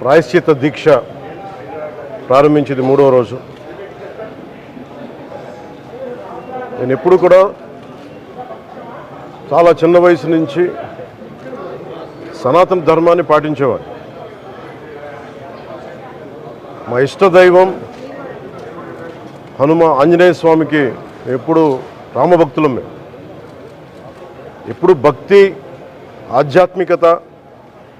ప్రాయశ్చిత దీక్ష ప్రారంభించింది మూడవ రోజు. నేను ఎప్పుడు కూడా చాలా చిన్న వయసు నుంచి సనాతన ధర్మాన్ని పాటించేవాడిని. మా ఇష్ట దైవం హనుమ ఆంజనేయ స్వామికి ఎప్పుడు రామభక్తులం మేము. ఎప్పుడు భక్తి ఆధ్యాత్మికత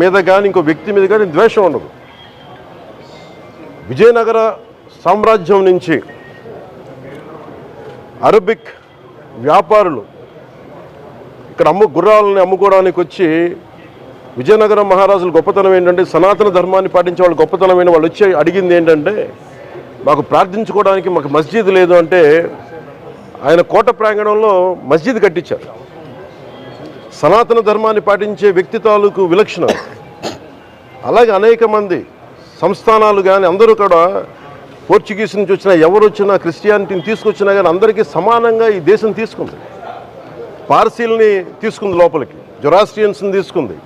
మీద కానీ ఇంకో వ్యక్తి మీద కానీ ద్వేషం ఉండదు. విజయనగర సామ్రాజ్యం నుంచి అరబిక్ వ్యాపారులు ఇక్కడ అమ్ము గుర్రాలని అమ్ముకోవడానికి వచ్చి విజయనగరం మహారాజుల గొప్పతనం ఏంటంటే సనాతన ధర్మాన్ని పాటించే వాళ్ళు గొప్పతనమైన వాళ్ళు వచ్చి అడిగింది ఏంటంటే మాకు ప్రార్థించుకోవడానికి మాకు మస్జిద్ లేదు అంటే ఆయన కోట ప్రాంగణంలో మస్జిద్ కట్టించారు. సనాతన ధర్మాన్ని పాటించే వ్యక్తి తాలూకు విలక్షణం. అలాగే అనేక మంది సంస్థానాలు కానీ అందరూ కూడా పోర్చుగీస్ నుంచి వచ్చినా ఎవరు వచ్చినా క్రిస్టియానిటీని తీసుకొచ్చినా కానీ అందరికీ సమానంగా ఈ దేశం తీసుకుంది. పార్సీల్ని తీసుకుంది లోపలికి జొరాస్ట్రియన్స్ని తీసుకుంది.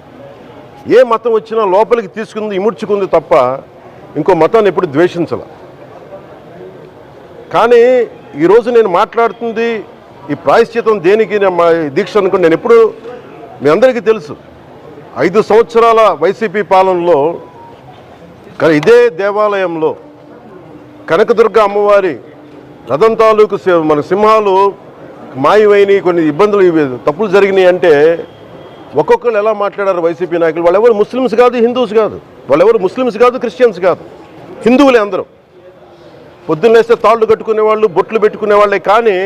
ఏ మతం వచ్చినా లోపలికి తీసుకుంది ఇముడ్చుకుంది తప్ప ఇంకో మతాన్ని ఎప్పుడు ద్వేషించాల. కానీ ఈరోజు నేను మాట్లాడుతుంది ఈ ప్రాయశ్చితం దేనికి మా దీక్ష అనుకుని నేను ఎప్పుడు మీ అందరికీ తెలుసు. ఐదు సంవత్సరాల వైసీపీ పాలనలో ఇదే దేవాలయంలో కనకదుర్గ అమ్మవారి రథం తాలూకు సి- మన సింహాలు మాయమైనవి కొన్ని ఇబ్బందులు తప్పులు జరిగినాయి అంటే ఒక్కొక్కరు ఎలా మాట్లాడారు వైసీపీ నాయకులు? వాళ్ళు ఎవరు ముస్లిమ్స్ కాదు హిందూస్ కాదు. వాళ్ళు ఎవరు ముస్లిమ్స్ కాదు క్రిస్టియన్స్ కాదు. హిందువులే అందరూ. పొద్దున్నేస్తే తాళ్ళు కట్టుకునే వాళ్ళు బొట్లు పెట్టుకునే వాళ్ళే కానీ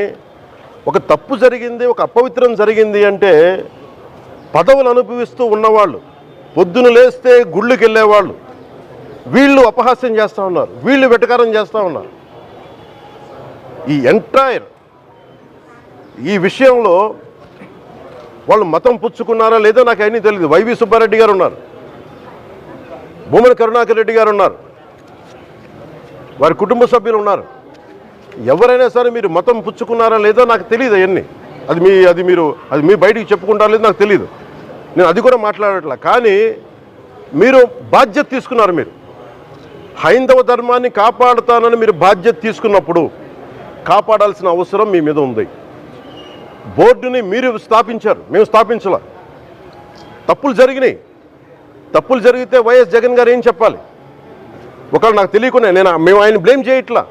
ఒక తప్పు జరిగింది ఒక అపవిత్రం జరిగింది అంటే పదవులు అనుభవిస్తూ ఉన్నవాళ్ళు పొద్దున లేస్తే గుళ్ళుకి వెళ్ళేవాళ్ళు వీళ్ళు అపహాస్యం చేస్తూ ఉన్నారు వీళ్ళు వెటకారం చేస్తూ ఉన్నారు. ఈ ఎంటైర్ ఈ విషయంలో వాళ్ళు మతం పుచ్చుకున్నారా లేదో నాకు అన్నీ తెలియదు వైవి సుబ్బారెడ్డి గారు ఉన్నారు. భూమన కరుణాకర్ రెడ్డి గారు ఉన్నారు. వారి కుటుంబ సభ్యులు ఉన్నారు. ఎవరైనా సరే మీరు మతం పుచ్చుకున్నారా లేదో నాకు తెలియదు అవన్నీ. అది మీ అది మీరు అది మీ బయటికి చెప్పుకుంటారా లేదో నాకు తెలియదు నేను అది కూడా మాట్లాడట్లా. కానీ మీరు బాధ్యత తీసుకున్నారు మీరు. హైందవ ధర్మాన్ని కాపాడుతానని మీరు బాధ్యత తీసుకున్నప్పుడు కాపాడాల్సిన అవసరం మీ మీద ఉంది. బోర్డుని మీరు స్థాపించారు. మేము స్థాపించాల. తప్పులు జరిగినాయి. తప్పులు జరిగితే వైఎస్ జగన్ గారు ఏం చెప్పాలి? ఒకవేళ నాకు తెలియకుండా నేను మేము ఆయన బ్లేమ్ చేయట్లా.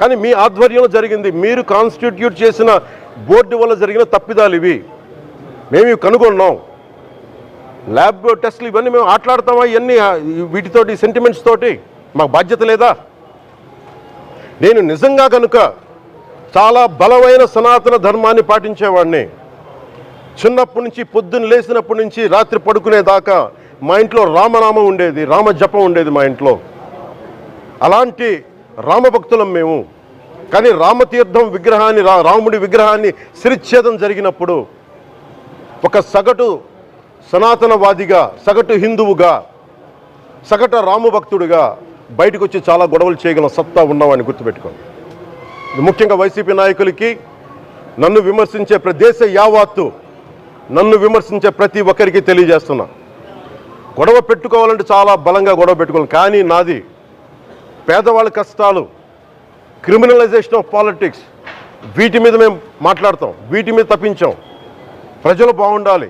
కానీ మీ ఆధ్వర్యంలో జరిగింది. మీరు కాన్స్టిట్యూట్ చేసిన బోర్డు వల్ల జరిగిన తప్పిదాలు ఇవి. మేము ఇవి కనుగొన్నాం. ల్యాబ్ టెస్ట్లు ఇవన్నీ మేము ఆటలాడతామా? ఇవన్నీ వీటితోటి సెంటిమెంట్స్ తోటి? మాకు బాధ్యత లేదా? నేను నిజంగా కనుక చాలా బలమైన సనాతన ధర్మాన్ని పాటించేవాడిని. చిన్నప్పటి నుంచి పొద్దున్న లేచినప్పటి నుంచి రాత్రి పడుకునేదాకా మా ఇంట్లో రామనామం ఉండేది రామ జపం ఉండేది మా ఇంట్లో. అలాంటి రామభక్తులం మేము. కానీ రామతీర్థం విగ్రహాన్ని రా రాముడి విగ్రహాన్ని శిరిచ్ఛేదం జరిగినప్పుడు ఒక సగటు సనాతనవాదిగా సగటు హిందువుగా సగటు రామభక్తుడిగా బయటకు వచ్చి చాలా గొడవలు చేయగల సత్తా ఉన్నామని గుర్తుపెట్టుకోండి. ముఖ్యంగా వైసీపీ నాయకులకి నన్ను విమర్శించే ప్రదేశ యావత్తు యావాత్తు నన్ను విమర్శించే ప్రతి ఒక్కరికి తెలియజేస్తున్నా. గొడవ పెట్టుకోవాలంటే చాలా బలంగా గొడవ పెట్టుకోవాలి. కానీ నాది పేదవాళ్ళ కష్టాలు క్రిమినలైజేషన్ ఆఫ్ పాలిటిక్స్ వీటి మీద మేము మాట్లాడతాం. వీటి మీద తప్పించాం. ప్రజలు బాగుండాలి.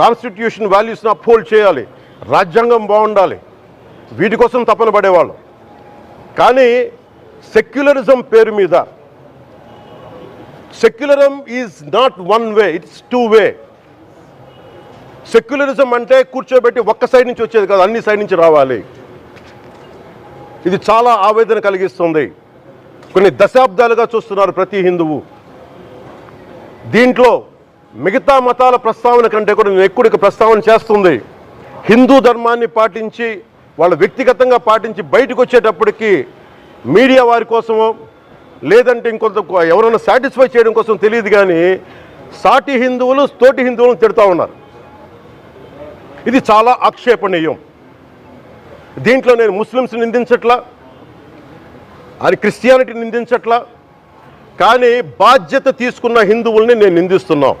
కాన్స్టిట్యూషన్ వాల్యూస్ని అప్హోల్డ్ చేయాలి. రాజ్యాంగం బాగుండాలి. వీటి కోసం తపన పడేవాళ్ళు. కానీ సెక్యులరిజం పేరు మీద secularism is not one way it's two way. Secularism అంటే కూర్చోబెట్టి ఒక్క సైడ్ నుంచి వచ్చేది కాదు అన్ని సైడ్ నుంచి రావాలి. ఇది చాలా ఆవేదన కలిగిస్తుంది. కొన్ని దశాబ్దాలుగా చూస్తున్నారు ప్రతి హిందువు. దీంట్లో మిగతా మతాల ప్రస్తావన కంటే కూడా నేను ఎక్కువ ప్రస్తావన చేస్తుంది. హిందూ ధర్మాన్ని పాటించి వాళ్ళ వ్యక్తిగతంగా పాటించి బయటకు వచ్చేటప్పటికి మీడియా వారి కోసమో లేదంటే ఇంకొంత ఎవరైనా సాటిస్ఫై చేయడం కోసం తెలియదు కానీ సాటి హిందువులు తోటి హిందువులను తిడుతూ ఉన్నారు. ఇది చాలా ఆక్షేపణీయం. దీంట్లో నేను ముస్లిమ్స్ నిందించట్లా అది క్రిస్టియానిటీ నిందించట్లా కానీ బాధ్యత తీసుకున్న హిందువుల్ని నేను నిందిస్తున్నాను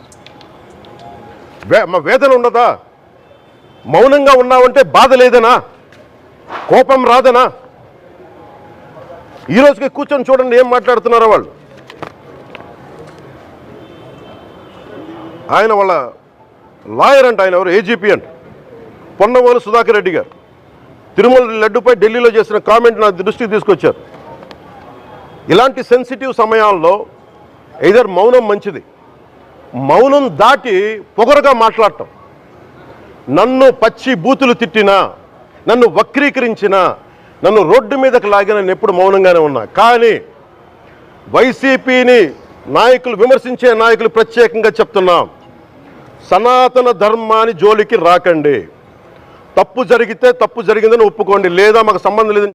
వేదన ఉండదా మౌనంగా ఉన్నావంటే బాధ లేదనా? కోపం రాదనా? ఈ రోజుకి కూర్చొని చూడండి ఏం మాట్లాడుతున్నారో వాళ్ళు. ఆయన వాళ్ళ లాయర్ అంట ఆయన ఎవరు? ఏజీపీ అంట. పొన్నవోలు సుధాకర్ రెడ్డి గారు. తిరుమల లడ్డుపై ఢిల్లీలో చేసిన కామెంట్ నా దృష్టికి తీసుకొచ్చారు. ఇలాంటి సెన్సిటివ్ సమయాల్లో ఇదర్ మౌనం మంచిది. మౌనం దాటి పొగరుగా మాట్లాడటం. నన్ను పచ్చి బూతులు తిట్టినా నన్ను వక్రీకరించినా నన్ను రోడ్డు మీదకి లాగిన నేను ఎప్పుడు మౌనంగానే ఉన్నా. కానీ వైసీపీని నాయకులు విమర్శించే నాయకులు ప్రత్యేకంగా చెప్తున్నాం. సనాతన ధర్మాన్ని జోలికి రాకండి. తప్పు జరిగితే తప్పు జరిగిందని ఒప్పుకోండి. లేదా మాకు సంబంధం లేదని